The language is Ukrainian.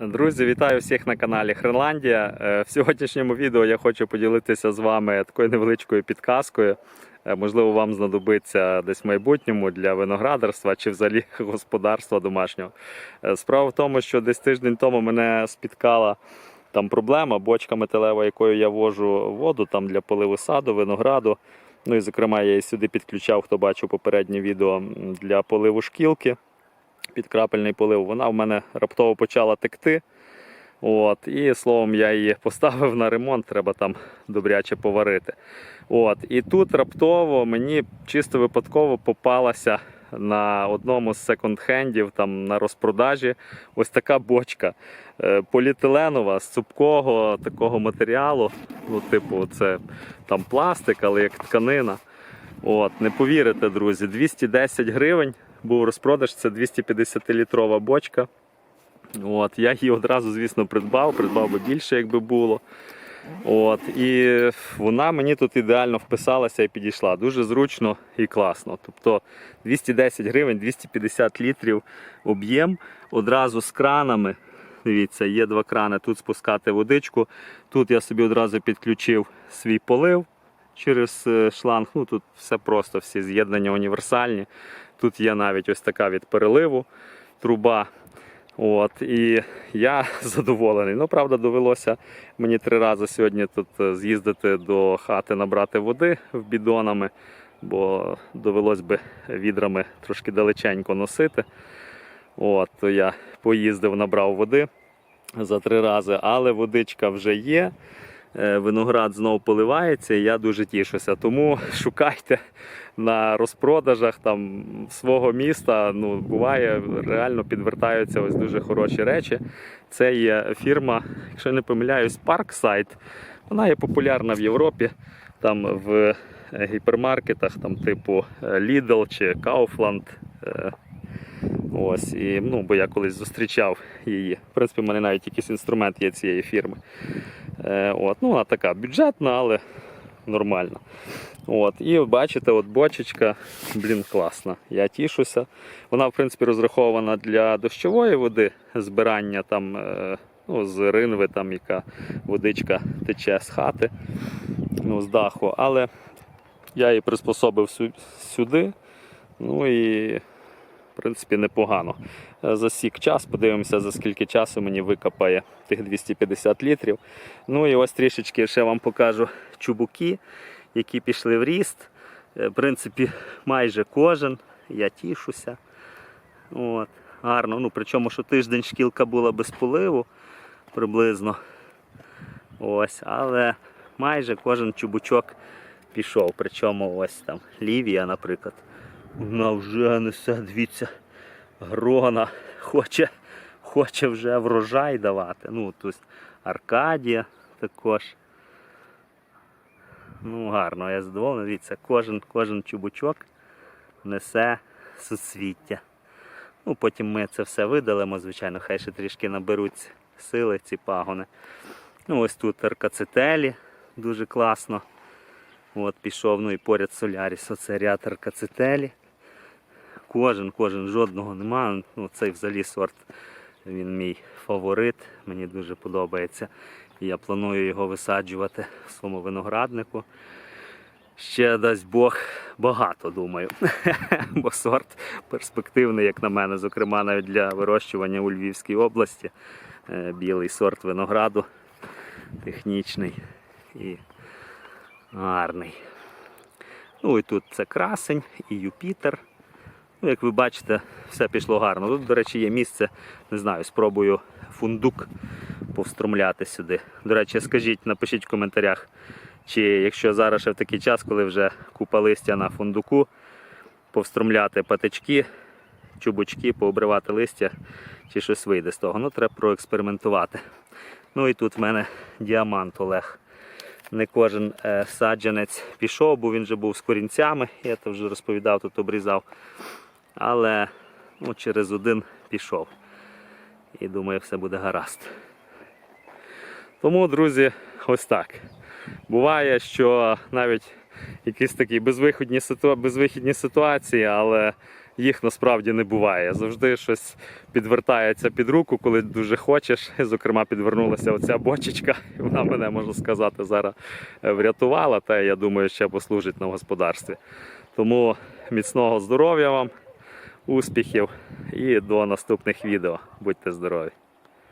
Друзі, вітаю всіх на каналі Хренландія. Е, В сьогоднішньому відео я хочу поділитися з вами такою невеличкою підказкою. Е, Можливо, вам знадобиться десь в майбутньому для виноградарства чи взагалі господарства домашнього. Е, Справа в тому, що десь тиждень тому мене спіткала там проблема, бочка металева, якою я вожу воду там для поливу саду, винограду. Ну і зокрема, я її сюди підключав, хто бачив попереднє відео для поливу шкілки підкрапельний полив, вона в мене раптово почала текти. От, І словом, я її поставив на ремонт, треба там добряче поварити. От, І тут раптово мені чисто випадково попалася на одному з секонд-хендів там на розпродажі ось така бочка е, поліетиленова з цупкого такого матеріалу. Ну, типу, це там пластик, але як тканина. От, не повірите, друзі, 210 гривень був розпродаж, це 250-літрова бочка. От, я її одразу, звісно, придбав, придбав би більше, якби було. От, і вона мені тут ідеально вписалася і підійшла. Дуже зручно і класно. Тобто 210 гривень, 250 літрів об'єм одразу з кранами. Дивіться, є два крани. Тут спускати водичку. Тут я собі одразу підключив свій полив через е, шланг. Ну тут все просто, всі з'єднання універсальні. Тут є навіть ось така від переливу труба. От, і я задоволений. Ну, правда, довелося мені три рази сьогодні тут е, з'їздити до хати, набрати води в бідонами, бо довелось би відрами трошки далеченько носити. От, то я поїздив, набрав води за три рази, але водичка вже є. Е, Виноград знову поливається, і я дуже тішуся. Тому шукайте на розпродажах там свого міста. Ну, буває, реально підвертаються ось дуже хороші речі. Це є фірма, якщо не помиляюсь, Parkside. Вона є популярна в Європі, там в е, гіпермаркетах, там типу е, Lidl чи Kaufland. Ось, і, ну, бо я колись зустрічав її. В принципі, в мене навіть якийсь інструмент є цієї фірми. Е, от, ну, вона така бюджетна, але нормальна. От, і бачите, от бочечка, блін, класна. Я тішуся. Вона, в принципі, розрахована для дощової води, збирання там, е, ну, з ринви, там, яка водичка тече з хати, ну, з даху. Але я її приспособив сюди. Ну і в принципі, непогано. Е, Засік час, подивимося, за скільки часу мені викопає тих 250 літрів. Ну і ось трішечки ще вам покажу чубуки, які пішли в ріст. Е, В принципі, майже кожен. Я тішуся. От, гарно. Ну, причому, що тиждень шкілка була без поливу приблизно. Ось, але майже кожен чубучок пішов. Причому ось там Лівія, наприклад. Вона вже несе, дивіться, грона, хоче, хоче вже врожай давати. Ну, тут Аркадія також. Ну, гарно, я задоволений. Дивіться, кожен, кожен чубучок несе суцвіття. Ну, потім ми це все видалимо, звичайно, хай ще трішки наберуть сили ці пагони. Ну, ось тут аркацетелі, дуже класно. От пішов, ну і поряд Соляріс, оце ряд аркацетелі. Кожен, кожен, жодного немає. Ну, цей взагалі сорт, він мій фаворит, мені дуже подобається. Я планую його висаджувати в своєму винограднику. Ще дасть Бог багато, думаю. Бо сорт перспективний, як на мене, зокрема навіть для вирощування у Львівській області. Е, Білий сорт винограду, технічний і гарний. Ну і тут це красень і Юпітер. Ну, як ви бачите, все пішло гарно. Тут, до речі, є місце, не знаю, спробую фундук повстромляти сюди. До речі, скажіть, напишіть в коментарях, чи якщо зараз ще в такий час, коли вже купа листя на фундуку, повстромляти патички, чубучки, пообривати листя, чи щось вийде з того. Ну, треба проекспериментувати. Ну і тут в мене діамант Олег. Не кожен е, саджанець пішов, бо він вже був з корінцями, я це вже розповідав, тут обрізав. Але ну, через один пішов. І думаю, все буде гаразд. Тому, друзі, ось так. Буває, що навіть якісь такі безвиходні, ситу... безвихідні ситуації, але їх насправді не буває. Завжди щось підвертається під руку, коли дуже хочеш. Зокрема, підвернулася оця бочечка, вона мене, можна сказати, зараз врятувала, та я думаю, ще послужить на господарстві. Тому міцного здоров'я вам, успіхів і до наступних відео. Будьте здорові!